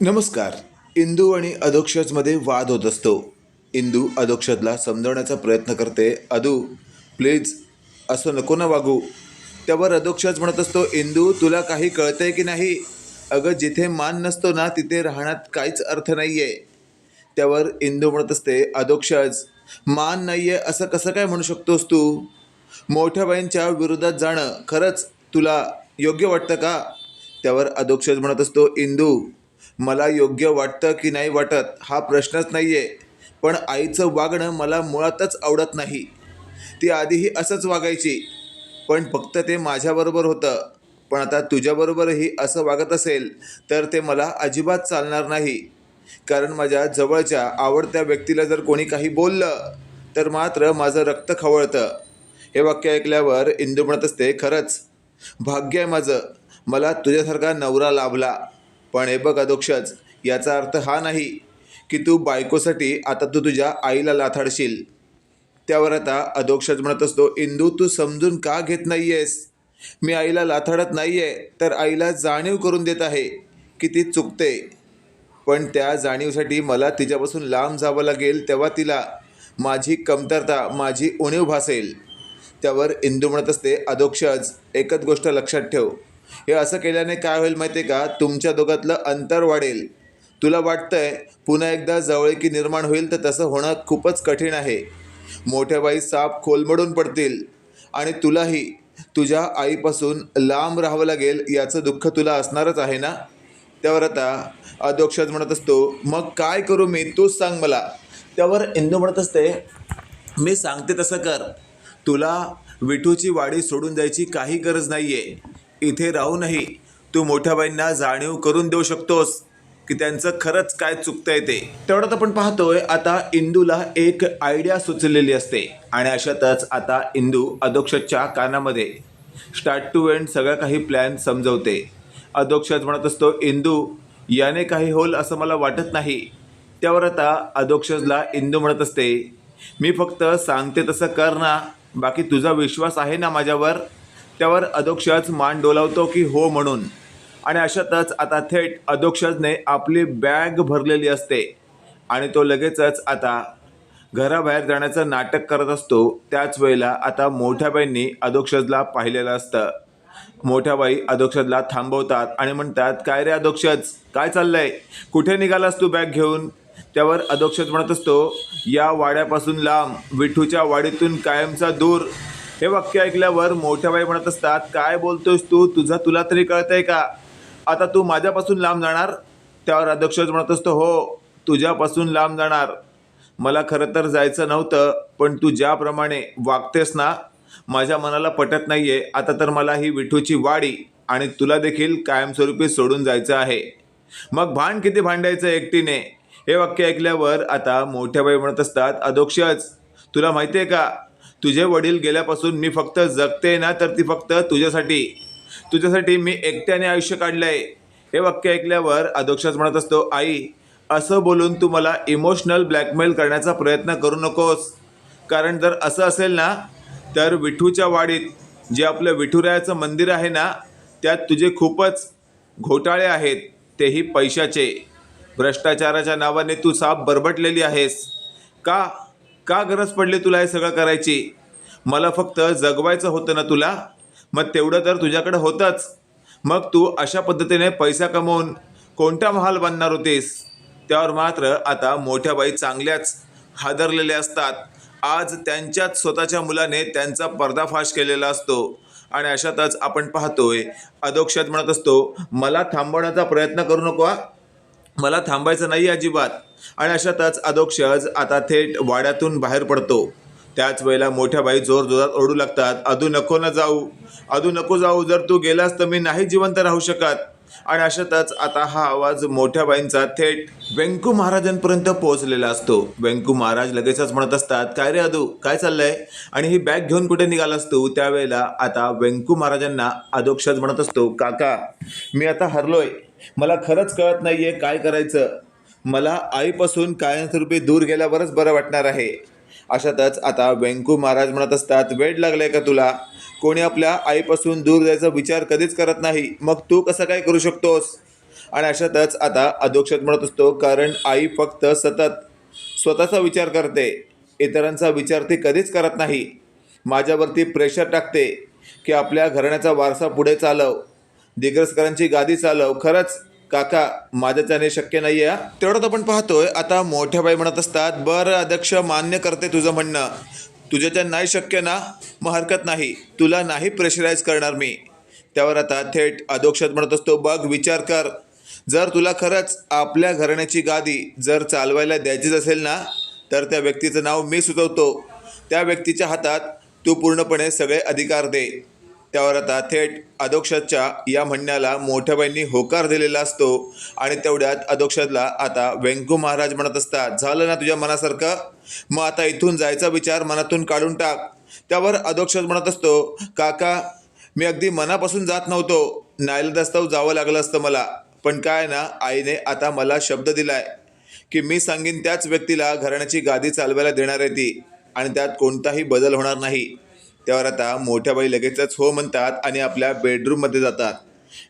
नमस्कार. इंदू आणि अधोक्षजमध्ये वाद होत असतो. इंदू अधोक्षजला समजवण्याचा प्रयत्न करते. अदू प्लीज असं नको ना वागू. त्यावर अधोक्षज म्हणत असतो इंदू तुला काही कळतंय की नाही? अगं जिथे मान नसतो ना तिथे राहण्यात काहीच अर्थ नाही आहे त्यावर इंदू म्हणत असते अधोक्षज मान नाही आहे असं कसं काय म्हणू शकतोस तू? मोठ्या बाईंच्या विरोधात जाणं खरंच तुला योग्य वाटतं का? त्यावर अधोक्षज म्हणत असतो इंदू मला योग्य वाटतं की नाही वाटत हा प्रश्नच नाही आहे पण आईचं वागणं मला मुळातच आवडत नाही. ती आधीही असंच वागायची. पण फक्त ते माझ्याबरोबर होतं. पण आता तुझ्याबरोबरही असं वागत असेल तर ते मला अजिबात चालणार नाही. कारण माझ्या जवळच्या आवडत्या व्यक्तीला जर कोणी काही बोललं तर मात्र माझं रक्त खवळतं. हे वाक्य ऐकल्यावर इंदू म्हणत असते खरंच भाग्य आहे माझं. मला तुझ्यासारखा नवरा लाभला. पण हे बघ अधोक्षज याचा अर्थ हा नाही की तू बायकोसाठी आता तू तुझ्या आईला लाथाडशील. त्यावर आता अधोक्षज म्हणत असतो इंदू तू समजून का घेत नाही आहेस मी आईला लाथाडत नाही आहे तर आईला जाणीव करून देत आहे की ती चुकते. पण त्या जाणीवसाठी मला तिच्यापासून लांब जावं लागेल तेव्हा तिला माझी कमतरता माझी उणीव भासेल. त्यावर इंदू म्हणत असते अधोक्षज एकच गोष्ट लक्षात ठेव. हे असं केल्याने काय होईल माहिती आहे का? तुमच्या दोघातलं अंतर वाढेल. तुला वाटतंय पुन्हा एकदा जवळकी निर्माण होईल तर तसं होणं खूपच कठीण आहे. मोठ्या बाई साप खोलमडून पडतील. आणि तुलाही. तुझ्या आईपासून लांब राहावं लागेल याचं दुःख तुला असणारच आहे ना? त्यावर आता अधोक्षज म्हणत असतो मग काय करू मी? तूच सांग मला. त्यावर इंदू म्हणत असते मी सांगते तसं कर. तुला विठूची वाडी सोडून जायची काही गरज नाही आहे इथे राहूनही तू मोठ्या बाईंना जाणीव करून देऊ शकतोस की त्यांचं खरंच काय चुकतंय ते. तेवढ्यात आपण पाहतोय आता इंदूला एक आयडिया सुचलेली असते आणि अशातच आता इंदू अधोक्षच्या कानामध्ये. स्टार्ट टू एंड सगळं काही प्लॅन समजवते. अधोक्षज म्हणत असतो इंदू याने काही होल असं मला वाटत नाही. त्यावर आता अधोक्षजला इंदू म्हणत असते मी फक्त सांगते तसं कर ना. बाकी तुझा विश्वास आहे ना माझ्यावर? त्यावर अधोक्षज मान डोलावतो की हो म्हणून. आणि अशातच आता थेट अधोक्षजने आपली बॅग भरलेली असते. आणि तो लगेचच आता घराबाहेर जाण्याचं नाटक करत असतो. त्याच वेळेला आता मोठ्याबाईंनी अधोक्षजला पाहिलेलं असतं. मोठ्या बाई अधोक्षजला थांबवतात आणि म्हणतात काय रे अधोक्षज? काय चाललंय? कुठे निघालास तू बॅग घेऊन? त्यावर अधोक्षज म्हणत असतो या वाड्यापासून लांब विठूच्या वाडीतून कायमचा दूर. हे वाक्य ऐकल्यावर मोठ्या बाई म्हणत असतात काय बोलतोयस तू? तुझा तुला तरी कळतंय का? आता तू माझ्यापासून लांब जाणार? त्यावर अध्यक्ष म्हणत असतो हो तुझ्यापासून लांब जाणार. मला खरं तर जायचं नव्हतं पण तू ज्याप्रमाणे वागतेस ना माझ्या मनाला पटत नाही आहे आता तर मला ही विठूची वाडी आणि तुला देखील कायमस्वरूपी सोडून जायचं आहे. मग भांड किती भांडायचं एकटीने? हे वाक्य ऐकल्यावर आता मोठ्या बाई म्हणत असतात अधोक्षज तुला माहिती आहे का? तुझे वडील गेल्यापासून मी फक्त जगते ना तर ती फक्त तुझ्यासाठी. तुझ्यासाठी मी एकट्याने आयुष्य काढलं आहे हे वाक्य ऐकल्यावर अधोक्षज म्हणत असतो आई असं बोलून तू मला इमोशनल ब्लॅकमेल करण्याचा प्रयत्न करू नकोस. कारण जर असं असेल ना तर विठूच्या वाडीत जे आपलं विठुरायाचं मंदिर आहे ना त्यात तुझे खूपच घोटाळे आहेत तेही पैशाचे. भ्रष्टाचाराच्या नावाने तू साप बरबटलेली आहेस. का का गरज पडली तुला हे सगळं करायची? मला फक्त जगवायचं होतं ना तुला? मग तेवढं तर तुझ्याकडे होतंच. मग तू अशा पद्धतीने पैसा कमवून कोणता महाल बांधणार होतीस? त्यावर मात्र आता मोठ्या बाई चांगल्याच हादरलेल्या असतात. आज त्यांच्याच स्वतःच्या मुलाने त्यांचा पर्दाफाश केलेला असतो. आणि अशातच आपण पाहतोय अधोक्षत म्हणत असतो मला थांबवण्याचा प्रयत्न करू नको मला थांबायचं नाही अजिबात. आणि अशातच अधोक्षज आता थेट वाड्यातून बाहेर पडतो. त्याच वेळेला मोठ्या बाई जोर जोरात ओढू लागतात अधू नको ना जाऊ. अधू नको जाऊ. जर तू गेलास तर मी नाही जिवंत राहू शकत. आणि अशातच आता हा आवाज मोठ्या बाईंचा थेट व्यंकू महाराजांपर्यंत पोहोचलेला असतो. व्यंकू महाराज लगेचच म्हणत असतात काय रे अदू काय चाललंय? आणि ही बॅग घेऊन कुठे निघालास तू त्यावेळेला आता व्यंकू महाराजांना अधोक्षज म्हणत असतो काका मी आता हरलोय. मला खरंच कळत नाही आहे काय करायचं. मला आईपासून कायमस्वरूपी दूर गेल्यावरच बरं वाटणार आहे. अशातच आता व्यंकू महाराज म्हणत असतात वेळ लागलाय का तुला? कोणी आपल्या आईपासून दूर जायचा विचार कधीच करत नाही. मग तू कसं काय करू शकतोस? आणि अशातच आता अधोक्षत म्हणत असतो कारण आई फक्त सतत स्वतःचा विचार करते. इतरांचा विचार ती कधीच करत नाही. माझ्यावरती प्रेशर टाकते की आपल्या घराण्याचा वारसा पुढे चालव. दिग्रसकरांची गादी चालव. खरंच काका माझ्याच्याने शक्य नाही आहे तेवढंच आपण पाहतोय. आता मोठ्या बाई म्हणत असतात बरं अध्यक्ष मान्य करते तुझं म्हणणं. तुझ्याच्या नाही शक्य ना? मग हरकत नाही. तुला नाही प्रेशराईज करणार मी. त्यावर आता थेट अधोक्षत म्हणत असतो बघ विचार कर. जर तुला खरंच आपल्या घराण्याची गादी जर चालवायला द्यायचीच असेल ना तर त्या व्यक्तीचं नाव मी सुचवतो. त्या व्यक्तीच्या हातात तू पूर्णपणे सगळे अधिकार दे. त्यावर आता थेट अधोक्षतच्या या म्हणण्याला मोठ्याबाईंनी होकार दिलेला असतो आणि तेवढ्यात अधोक्षतला आता व्यंकू महाराज म्हणत असतात झालं ना तुझ्या मनासारखं? मग आता इथून जायचा विचार मनातून काढून टाक. त्यावर अधोक्षत म्हणत असतो काका मी अगदी मनापासून जात नव्हतो. नाईलदस्ताव जावं लागलं असतं मला. पण काय ना आईने आता मला शब्द दिलाय की मी सांगेन त्याच व्यक्तीला घराण्याची गादी चालवायला देणार आहे ती आणि त्यात कोणताही बदल होणार नाही. त्यावर आता मोठ्या बाई लगेचच हो म्हणतात आणि आपल्या बेडरूममध्ये जातात.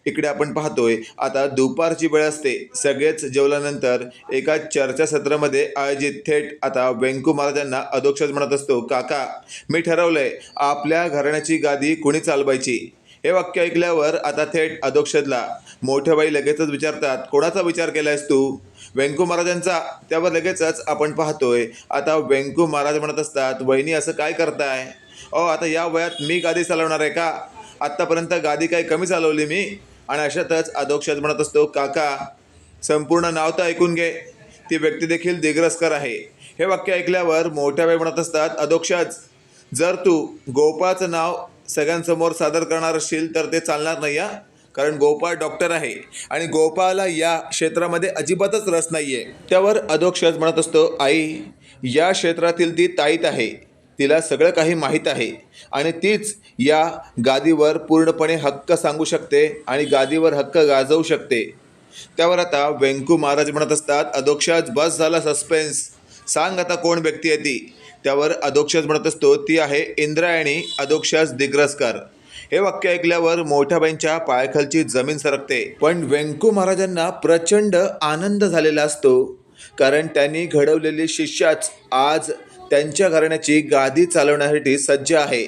इकडे आपण पाहतोय आता दुपारची वेळ असते. सगळेच जेवल्यानंतर एका चर्चासत्रामध्ये आयोजित थेट आता व्यंकू महाराजांना अधोक्षज म्हणत असतो काका मी ठरवलंय आपल्या घराण्याची गादी कुणी चालवायची? हे वाक्य ऐकल्यावर आता थेट अधोक्षजला मोठ्या बाई लगेचच विचारतात कोणाचा विचार केलायस तू? व्यंकू महाराजांचा त्यावर लगेचच आपण पाहतोय आता व्यंकू महाराज म्हणत असतात वहिनी असं काय करताय? अहो आता या वयात मी गादी चालवणार आहे का? आत्तापर्यंत गादी काही कमी चालवली मी. आणि अशातच अधोक्षात म्हणत असतो काका संपूर्ण नाव तर ऐकून घे. ती व्यक्ती देखील दिग्रसकर आहे. हे वाक्य ऐकल्यावर मोठ्या वेळ म्हणत असतात अधोक्षज जर तू गोपाळचं नाव सगळ्यांसमोर सादर करणार असशील तर ते चालणार नाही हा? कारण गोपाळ डॉक्टर आहे. आणि गोपाळला या क्षेत्रामध्ये अजिबातच रस नाही आहे त्यावर अधोक्षज म्हणत असतो आई या क्षेत्रातील ती ताईत आहे. तिला सगळं काही माहीत आहे. आणि तीच या गादीवर पूर्णपणे हक्क सांगू शकते आणि गादीवर हक्क गाजवू शकते. त्यावर आता व्यंकू महाराज म्हणत असतात अधोक्षज बस झाला सस्पेन्स सांग आता कोण व्यक्ती आहे ती? त्यावर अधोक्षज म्हणत असतो ती आहे इंद्रायणी अधोक्षज दिग्रसकर. हे वाक्य ऐकल्यावर मोठ्याबाईंच्या पायाखालची जमीन सरकते. पण व्यंकू महाराजांना प्रचंड आनंद झालेला असतो. कारण त्यांनी घडवलेली शिष्याच आज त्यांच्या घराण्याची गादी चालवण्यासाठी सज्ज आहे.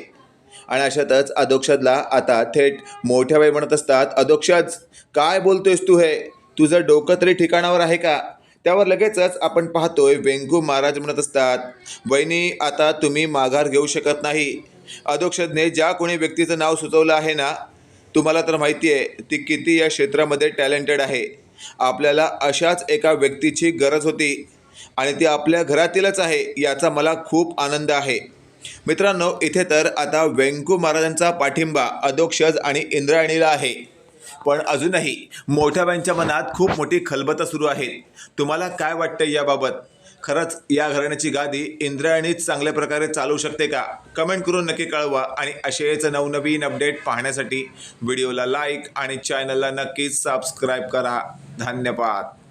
आणि अशातच अधोक्षजला आता थेट मोठ्या बाई म्हणत असतात अधोक्षज काय बोलतोयस तू हे? तुझं डोकं तरी ठिकाणावर आहे का? त्यावर लगेचच आपण पाहतोय वेंगू महाराज म्हणत असतात वहिनी आता तुम्ही माघार घेऊ शकत नाही. अधोक्षजने ज्या कोणी व्यक्तीचं नाव सुचवलं आहे ना तुम्हाला तर माहिती आहे ती किती या क्षेत्रामध्ये टॅलेंटेड आहे. आपल्याला अशाच एका व्यक्तीची गरज होती. आणि ती आपल्या घरातीलच आहे याचा मला खूप आनंद आहे. मित्रांनो इथे तर आता वेंकू महाराजांचा पाठिंबा अधोक्षज आणि इंद्रायणीला आहे. पण अजूनही मोठ्याबाईंच्या मनात खूप मोठी खलबतं सुरू आहे तुम्हाला काय वाटतं याबाबत? खरंच या घराण्याची गादी इंद्रायणीच चांगल्या प्रकारे चालू शकते का? कमेंट करून नक्की कळवा आणि असेच नवनवीन अपडेट पाहण्यासाठी व्हिडिओला लाईक आणि चॅनलला नक्कीच सबस्क्राईब करा. धन्यवाद.